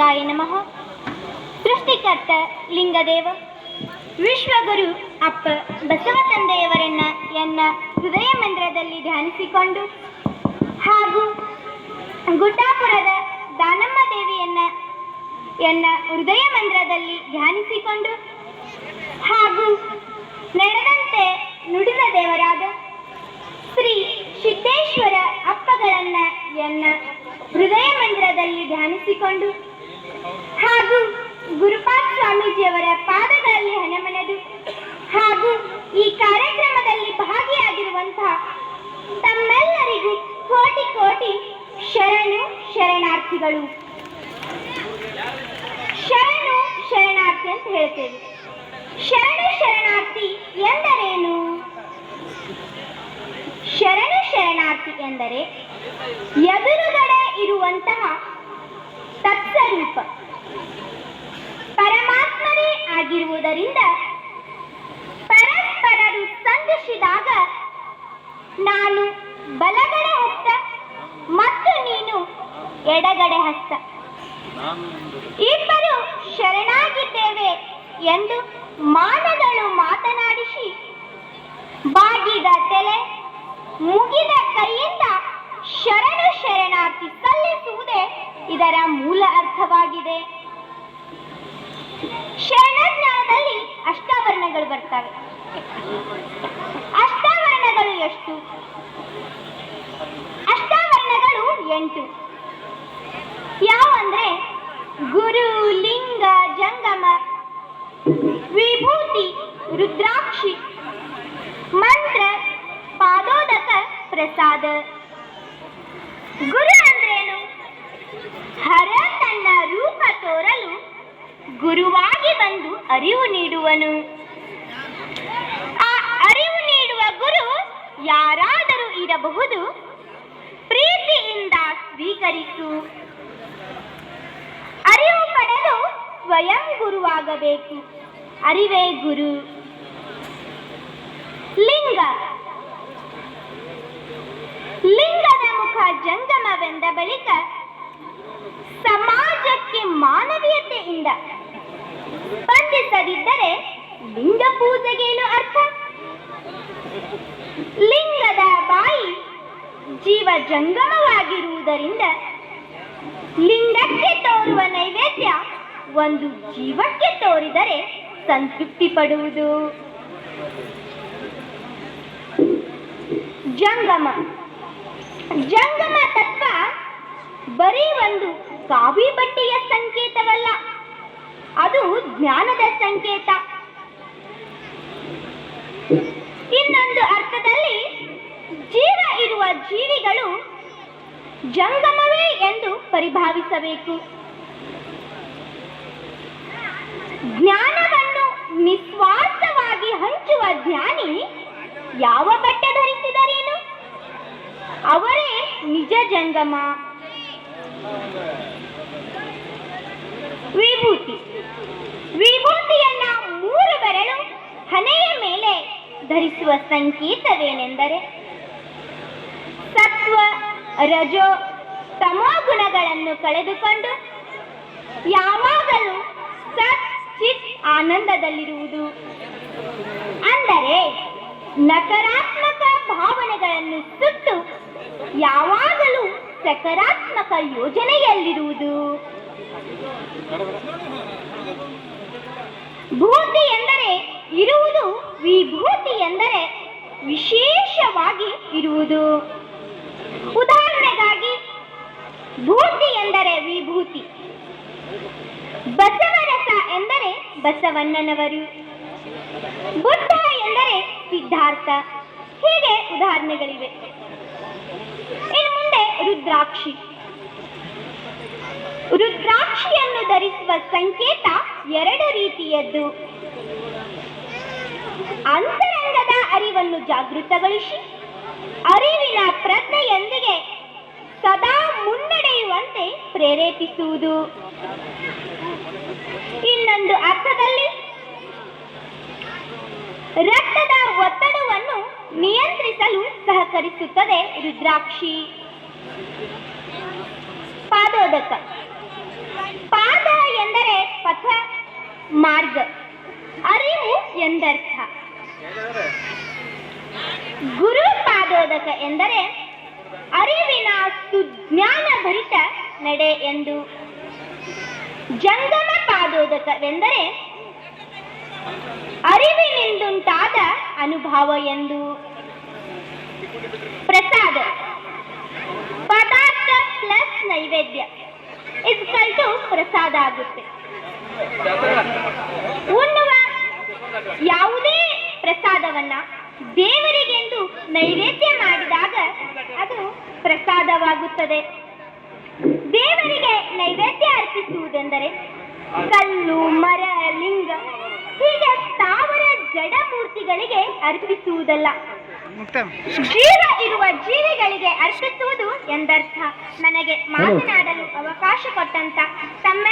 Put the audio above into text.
ಲಿಂಗಾಯ ನಮಃ. ಸೃಷ್ಟಿಕರ್ತ ಲಿಂಗದೇವ. ವಿಶ್ವಗುರು ಅಪ್ಪ ಬಸವ ತಂದೆಯವರನ್ನ ಎನ್ನ ಹೃದಯ ಮಂದಿರದಲ್ಲಿ ಧ್ಯಾನಿಸಿಕೊಂಡು ಹಾಗೂ ಗುಡ್ಡಾಪುರದ ದಾನಮ್ಮ ದೇವಿಯನ್ನ ಎನ್ನ ಹೃದಯ ಮಂದಿರದಲ್ಲಿ ಧ್ಯಾನಿಸಿಕೊಂಡು ಹಾಗೂ ನಡೆದಂತೆ ನುಡಿದ ದೇವರಾದ ಶ್ರೀ ಸಿದ್ದೇಶ್ವರ ಅಪ್ಪಗಳನ್ನ ಎನ್ನ ಹೃದಯ ಮಂದಿರದಲ್ಲಿ ಧ್ಯಾನಿಸಿಕೊಂಡು ಹಾಗೂ ಗುರುಪಾದ ಸ್ವಾಮೀಜಿಯವರ ಪಾದಗಳಲ್ಲಿ ಹಣಮನೆದು ಹಾಗೂ ಈ ಕಾರ್ಯಕ್ರಮದಲ್ಲಿ ಭಾಗಿಯಾಗಿರುವಂತಹ ತಮ್ಮೆಲ್ಲರಿಗೂ ಕೋಟಿ ಕೋಟಿ ಶರಣು ಶರಣಾರ್ಥಿಗಳು. ಶರಣು ಶರಣಾರ್ಥಿ ಅಂತ ಹೇಳ್ತೇವೆ. ಶರಣು ಶರಣಾರ್ಥಿ ಎಂದರೇನು? ಶರಣು ಶರಣಾರ್ಥಿ ಎಂದರೆ ಎದುರುಗಡೆ ಇರುವಂತಹ ತತ್ಸ್ವರೂಪ ಪರಮಾತ್ಮನೇ ಆಗಿರುವುದರಿಂದ ಪರಸ್ಪರರು ಸಂಧಿಸಿದಾಗ ನಾನು ಬಲಗಡೆ ಹಸ್ತ ಮತ್ತು ನೀನು ಎಡಗಡೆ ಹಸ್ತ. ಇಬ್ಬರು ಶರಣಾಗಿದ್ದೇವೆ ಎಂದು ಮಾನಗಳು ಮಾತನಾಡಿಸಿ, ಬಾಗಿದ ತಲೆ ಮುಗಿದ ಕೈಯಿಂದ ಶರಣು ಶರಣಾರ್ಥಿ ಸಲ್ಲಿಸುವುದೇ ಇದರ ಮೂಲ ಅರ್ಥವಾಗಿದೆ. ಶರಣಜ್ಞಾನದಲ್ಲಿ ಅಷ್ಟಾವರಣಗಳು ಬರ್ತವೆ. ಅಷ್ಟಾವರಣಗಳು ಎಷ್ಟು? ಅಷ್ಟಾವರಣಗಳು ಎಂಟು. ಯಾವಂದ್ರೆ ಗುರು, ಲಿಂಗ, ಜಂಗಮ, ವಿಭೂತಿ, ರುದ್ರಾಕ್ಷಿ, ಮಂತ್ರ, ಪಾದೋದಕ, ಪ್ರಸಾದ. ಗುರು ಗುರುವಾಗಿ ಬಂದು ಅರಿವು ನೀಡುವನು. ಆ ಅರಿವು ನೀಡುವ ಗುರು ಯಾರಾದರೂ ಇರಬಹುದು. ಪ್ರೀತಿಯಿಂದ ಸ್ವೀಕರಿಸು. ಅರಿವು ಪಡೆದು ಸ್ವಯಂ ಗುರುವಾಗಬೇಕು. ಅರಿವೇ ಗುರು. ಲಿಂಗ. ಲಿಂಗದ ಮುಖ ಜಂಗಮವೆಂದ ಜಂಗಮವಾಗಿರುವುದರಿಂದ ಲಿಂಗಕ್ಕೆ ತೋರುವ ನೈವೇದ್ಯ ಒಂದು ಜೀವಕ್ಕೆ ತೋರಿದರೆ ಸಂತೃಪ್ತಿ ಪಡುವುದು. ಜಂಗಮ. ಜಂಗಮ ತತ್ವ ಬರೀ ಒಂದು ಕಾವಿ ಬಟ್ಟೆಯ ಸಂಕೇತವಲ್ಲ, ಅದು ಜ್ಞಾನದ ಸಂಕೇತ. ಇನ್ನೊಂದು ಅರ್ಥದಲ್ಲಿ ಜೀವ ಇರುವ ಜೀವಿಗಳು ಜಂಗಮವೇ ಎಂದು ಪರಿಭಾವಿಸಬೇಕು. ಜ್ಞಾನವನ್ನು ನಿಸ್ವಾರ್ಥವಾಗಿ ಹಂಚುವ ಜ್ಞಾನಿ ಯಾವ ಬಟ್ಟೆ ಧರಿಸಿದರೇನು? ಅವರೇ ನಿಜ ಜಂಗಮ. ವಿಭೂತಿ. ವಿಭೂತಿಯನ್ನ ಮೂರು ಬೆರಳು ಹಣೆಯ ಮೇಲೆ ಧರಿಸುವ ಸಂಕೇತವೇನೆಂದರೆ ಸತ್ವ ರಜೋ ತಮೋ ಗುಣಗಳನ್ನು ಕಳೆದುಕೊಂಡು ಯಾವಾಗಲೂ ಸತ್ ಚಿತ್ ಆನಂದದಲ್ಲಿರುವುದು. ಅಂದರೆ ನಕಾರಾತ್ಮಕ ಭಾವನೆಗಳನ್ನು ಸುಟ್ಟು ಯಾವಾಗಲೂ ಸಕಾರಾತ್ಮಕ ಯೋಜನೆಯಲ್ಲಿರುವುದು. ಭೂತಿ ಎಂದರೆ ಇರುವುದು, ವಿಭೂತಿ ಎಂದರೆ ವಿಶೇಷವಾಗಿ ಇರುವುದು. ಉದಾಹರಣೆಗಾಗಿ, ಭೂತಿ ಎಂದರೆ ವಿಭೂತಿ. ಬಸವರಸ ಎಂದರೆ ಬಸವಣ್ಣನವರು. ಬುದ್ಧ ಎಂದರೆ ಸಿದ್ಧಾರ್ಥ. ಹೀಗೆ ಉದಾಹರಣೆಗಳಿವೆ. ಇನ್ನು ಮುಂದೆ ರುದ್ರಾಕ್ಷಿ. ರುದ್ರಾಕ್ಷಿಯನ್ನು ಧರಿಸುವ ಸಂಕೇತ ಎರಡು ರೀತಿಯದ್ದು. ಅಂತರಂಗದ ಅರಿವನ್ನು ಜಾಗೃತಗೊಳಿಸಿ ಅರಿವಿನ ಪ್ರಜ್ಞೆಯೊಂದಿಗೆ ಸದಾ ಮುನ್ನಡೆಯುವಂತೆ ಪ್ರೇರೇಪಿಸುವುದು. ಇನ್ನೊಂದು ಅರ್ಥದಲ್ಲಿ, ರಕ್ತದ ಒತ್ತಡವನ್ನು ನಿಯಂತ್ರಿಸಲು ಸಹಕರಿಸುತ್ತದೆ ರುದ್ರಾಕ್ಷಿ. ಪಾದೋದಕ. ಪಾದ ಎಂದರೆ ಪಥ, ಮಾರ್ಗ. ಅರಿವು ಎಂದರ್ಥ. ಗುರು ಪಾದೋದಕ ಎಂದರೆ ಅರಿವಿನ ಸುಜ್ಞಾನ ಭರಿತ ನಡೆ ಎಂದು. ಜಂಗಮ ಪಾದೋದಕವೆಂದರೆ ಅರಿವಿನಿಂದುಂಟಾದ ಅನುಭವ ಎಂದು. ಪ್ರಸಾದ. ಪದಾರ್ಥ ಪ್ಲಸ್ ನೈವೇದ್ಯ. ಇದು ಪ್ರಸಾದ ಆಗುತ್ತೆ. ಉಣ್ಣುವ ಯಾವುದೇ ಪ್ರಸಾದವನ್ನ ದೇವರಿಗೆಂದು ನೈವೇದ್ಯ ಮಾಡಿದಾಗ ಅದು ಪ್ರಸಾದವಾಗುತ್ತದೆ. ದೇವರಿಗೆ ನೈವೇದ್ಯ ಅರ್ಪಿಸುವುದೆಂದರೆ ಕಲ್ಲು ಮರ ಲಿಂಗ ಹೀಗೆ ಸ್ಥಾವರ ಜಡ ಮೂರ್ತಿಗಳಿಗೆ ಅರ್ಪಿಸುವುದಲ್ಲ ಜೀವ ಇರುವ ಜೀವಿಗಳಿಗೆ ಅರ್ಪಿಸುವುದು ಎಂದರ್ಥ. ನನಗೆ ಮಾತನಾಡಲು ಅವಕಾಶ ಕೊಟ್ಟಂತ ತಮ್ಮ